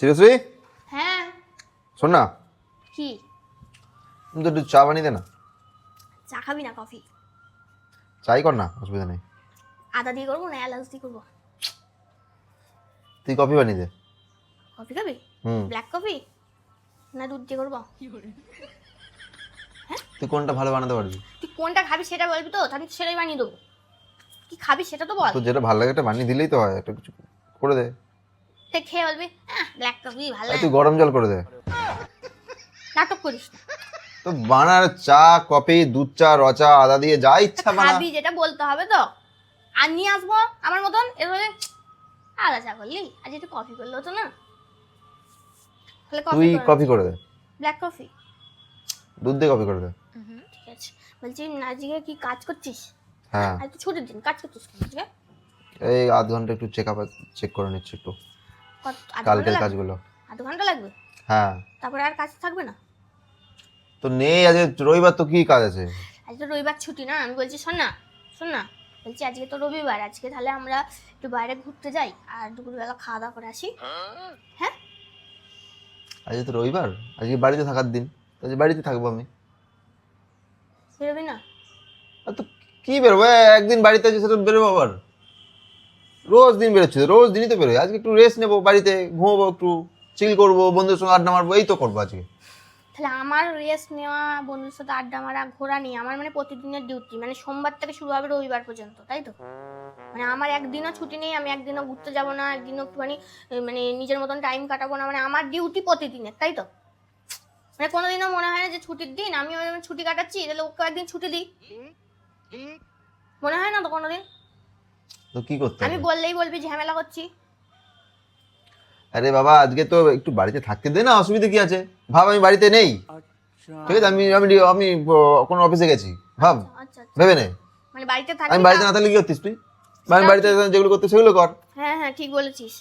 চিরশ্রী হ্যাঁ। শোন না। কি? তুমি তো একটু চা বানিয়ে দে না। চা খাবি না কফি? চাই কর না অসুবিধা নেই। আদা দিয়ে করব না এলাচ দিয়ে করব? তুই কফি বানিয়ে দে। কফি খাবি? Black coffee? না দুধ দিয়ে করব? তুই কোনটা ভালো বানাতে পারবি? তুই কোনটা খাবি সেটা বলবি তো আমি সেটাই বানিয়ে দেবো। কি খাবি সেটা তো বল। তোর যেটা ভালো লাগে একটা বানিয়ে দিলেই তো হয় একটা কিছু করে দে। তুই খেয়ে বলবি ব্ল্যাক কফি ভালো তুই গরম জল করে দে। নাটক করিস না। তো বানার চা কফি দুধ চা রচা আদা দিয়ে যা ইচ্ছা বানা। খাবি যেটা বলতে হবে তো। আর নিয়ে আসব আমার মতন এরপরে আদা চা করলি? আজ একটু কফি করলে হতো না। তাহলে তুই কফি করে দে। ব্ল্যাক কফি দুধ দিয়ে কফি করে দে। ঠিক আছে। বলছি আজকে কি কাজ করছিস? হ্যাঁ। আজ ছুটির দিন কাজ করছিস এই আধ ঘণ্টা একটু চেক আপ চেক করে নিচ্ছি একটু। কালকের কাজগুলো। আধ ঘণ্টা লাগবে? হ্যাঁ। তারপরে আর কাজ থাকবে না? তো নেই আজকে রবিবার তো কি কাজ আছে? আজ তো রবিবার ছুটি না আমি বলছি শোন না শোন না বলছি আজকে তো রবিবার আজকে তাহলে আমরা একটু বাইরে ঘুরতে যাই আর দুপুরবেলা খাওয়া দাওয়া করে আসি। হ্যাঁ? আজকে তো রবিবার আজকে বাড়িতে থাকার দিন তো আজকে বাড়িতে থাকব আমি। বেরোবি না? আর তো কি বেরোবো? একদিন বাড়িতে আছে সেটা বেরোবো আবার। রোজ দিন বেরোচ্ছি, রোজ দিনই তো বেরোই আজকে একটু রেস্ট নেব, বাড়িতে ঘুমোবো, একটু চিল করব বন্ধুর সঙ্গে আড্ডা মারবো, এই তো করব আজকে। তাহলে আমার রেস্ট নেওয়া বন্ধুর সাথে আড্ডা মারা, ঘোরা নেই, আমার মানে প্রতিদিনের ডিউটি মানে সোমবার থেকে শুরু হবে রবিবার পর্যন্ত, তাই তো? মানে আমার একদিনও ছুটি নেই, আমি একদিনও ঘুরতে যাব না, একদিনও একটুখানি মানে নিজের মতন টাইম কাটাবো না মানে আমার ডিউটি প্রতিদিনের, তাই তো? মানে কোনোদিনও মনে হয় না যে ছুটির দিন আমি ছুটি কাটাচ্ছি, তাহলে ওকে একদিন ছুটি দিই। মনে হয় না তো কোনোদিন? তো কি করতে আমি বললেই বলবি ঝামেলা করছি। আরে বাবা আজকে তো একটু বাড়িতে থাকতে দে না অসুবিধা কি আছে? ভাব আমি বাড়িতে নেই। ঠিক আছে আমি আমি আমি কোনো অফিসে গেছি। ভাব আচ্ছা আচ্ছা ভেবে নে। মানে বাড়িতে থাকি আমি বাড়িতে না থাকলে কি করতিস তুই? আমি বাড়িতে যেগুলো করতে সেগুলো কর। হ্যাঁ হ্যাঁ ঠিক বলেছিস।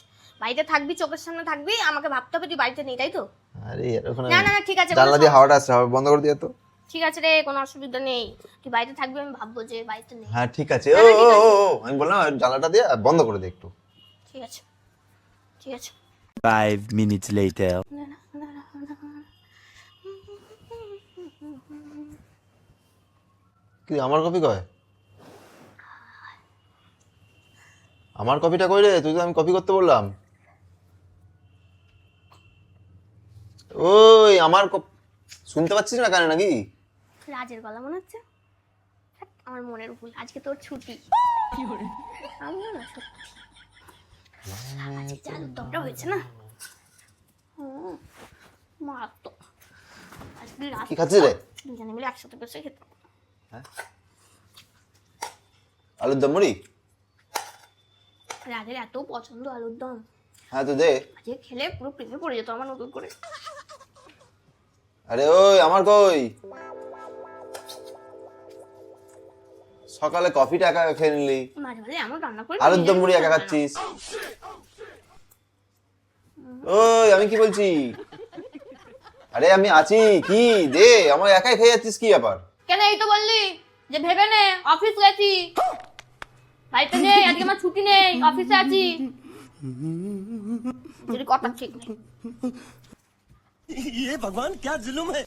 বাড়িতে থাকবি চোখের সামনে থাকবি আমাকে ভাবতে হবে তুই বাড়িতে নেই তাই তো? আরে এর না না না ঠিক আছে জানলা দিয়ে হাওয়াটা আসছে বন্ধ করে দিয়ে তো। ঠিক আছে রে কোনো অসুবিধা নেই। তুই বাড়িতে থাকবি আমি ভাববো যে বাড়িতে নেই। হ্যাঁ ঠিক আছে। ও ও ও, আমি বললাম জানলাটা দিয়ে বন্ধ করে দে একটু। ঠিক আছে। ঠিক আছে। Five minutes later. কি আমার কপি কয়? আমার কপিটা কই রে? তুই তো আমি কপি করতে বললাম। ওই আমার কপ- শুনতে পাচ্ছিস না কানে নাকি? রাজের গলা মনে হচ্ছে? আমার মনের ভুল। আজকে তোর ছুটি। আমিও না সত্যি। আজকে যা আলুরদমটা হয়েছে না? মারাত্মক। আজকে রাত কি খাচ্ছিস রে? দুজনে মিলে একসাথে বসে খেতে। আলুর দম মুড়ি? রাজের এত পছন্দ আলুর দম। হ্যাঁ তো দে। আজকে খেলে পুরো প্রেমে পড়ে যেত আমার নতুন করে। আরে ওই আমার কই? সকালে কফিটা একা খেয়ে নিলি মাঝে মাঝে এমন রান্না করে আলুর দম নিজের মুড়ি একা ইচ্ছা হয় না। খাচ্ছিস ওই আমি কি বলছি আরে আমি আছি কি দে আমার একাই খেয়ে যাচ্ছিস কি ব্যাপার কেন এই তো বললি যে ভেবে নে অফিস গেছি বাড়িতে নেই আজকে আমার ছুটি নেই অফিসে আছি যদি কথা ঠিক নেই ये भगवान क्या जुलुम है